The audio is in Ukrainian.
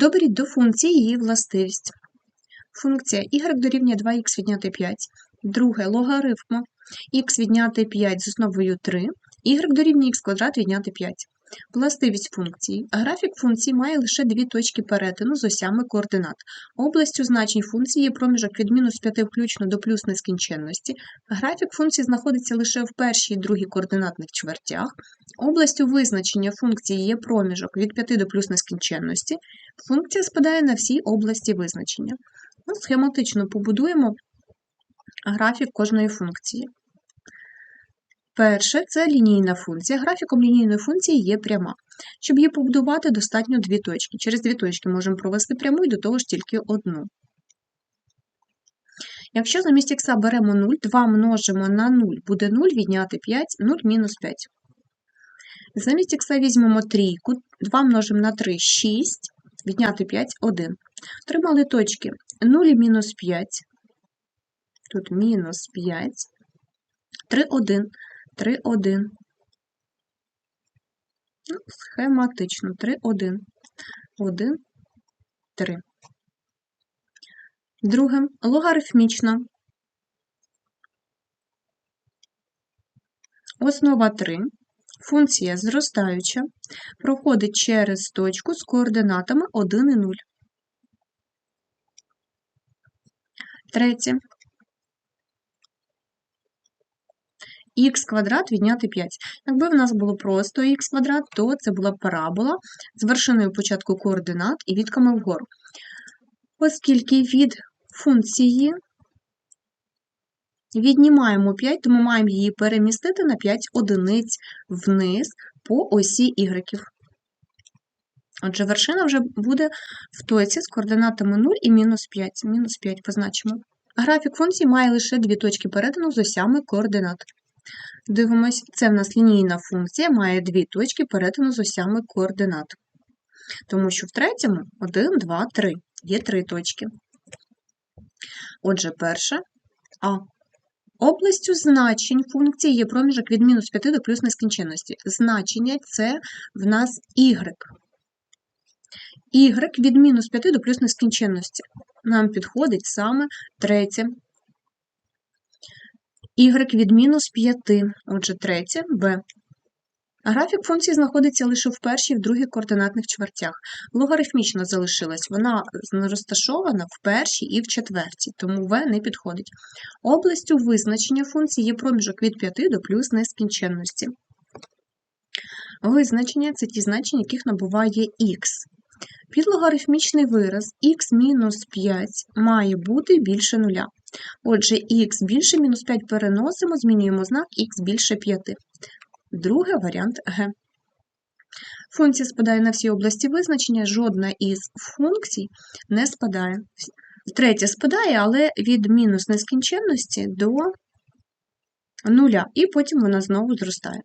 Доберіть до функції її властивість. Функція y дорівнює 2х відняти 5. Друге логарифму х відняти 5 з основою 3, y дорівнює х квадрат відняти 5. Властивість функції. Графік функції має лише дві точки перетину з осями координат. Областю значень функції є проміжок від мінус 5 включно до плюс нескінченності. Графік функції знаходиться лише в першій і другій координатних чвертях. Областю визначення функції є проміжок від 5 до плюс нескінченності. Функція спадає на всі області визначення. Ну, Схематично побудуємо графік кожної функції. Перше це лінійна функція. Графіком лінійної функції є пряма. Щоб її побудувати, достатньо дві точки. Через дві точки можемо провести пряму і до того ж тільки одну. Якщо замість х беремо 0, 2 множимо на 0, буде 0 відняти 5, 0 мінус 5. Замість х візьмемо трійку, 2 множимо на 3 6, відняти 5 1. Отримали точки 0 і мінус 5. Тут мінус 5, 3, 1. 3, 1. Ну, схематично. 3, 1. 1, 3. Друге. Логарифмічна. Основа 3. Функція зростаюча. Проходить через точку з координатами 1 і 0. Третє. Х квадрат відняти 5. Якби в нас було просто х квадрат, то це була парабола з вершиною початку координат і відками вгору. Оскільки від функції віднімаємо 5, то ми маємо її перемістити на 5 одиниць вниз по осі y. Отже, вершина вже буде в точці з координатами 0 і мінус 5. Мінус 5 позначимо. Графік функції має лише дві точки перетину з осями координат. Дивимось, це в нас лінійна функція, має дві точки перетину з осями координат. Тому що в третьому 1, 2, 3. Є три точки. Отже, перше А. Областю значень функції є проміжок від мінус 5 до плюс нескінченності. Значення це в нас y. y від мінус 5 до плюс нескінченності. Нам підходить саме третє y від мінус 5, отже, третє b. Графік функції знаходиться лише в першій і в другій координатних чвертях. Логарифмічно залишилась, вона розташована в першій і в четвертій, тому v не підходить. Областю визначення функції є проміжок від 5 до плюс нескінченності. Визначення це ті значення, яких набуває х. Підлогарифмічний вираз х мінус 5 має бути більше нуля. Отже, х більше мінус 5 переносимо, змінюємо знак х більше 5. Другий варіант Г. Функція спадає на всі області визначення, жодна із функцій не спадає. Третя спадає, але від мінус нескінченності до нуля, і потім вона знову зростає.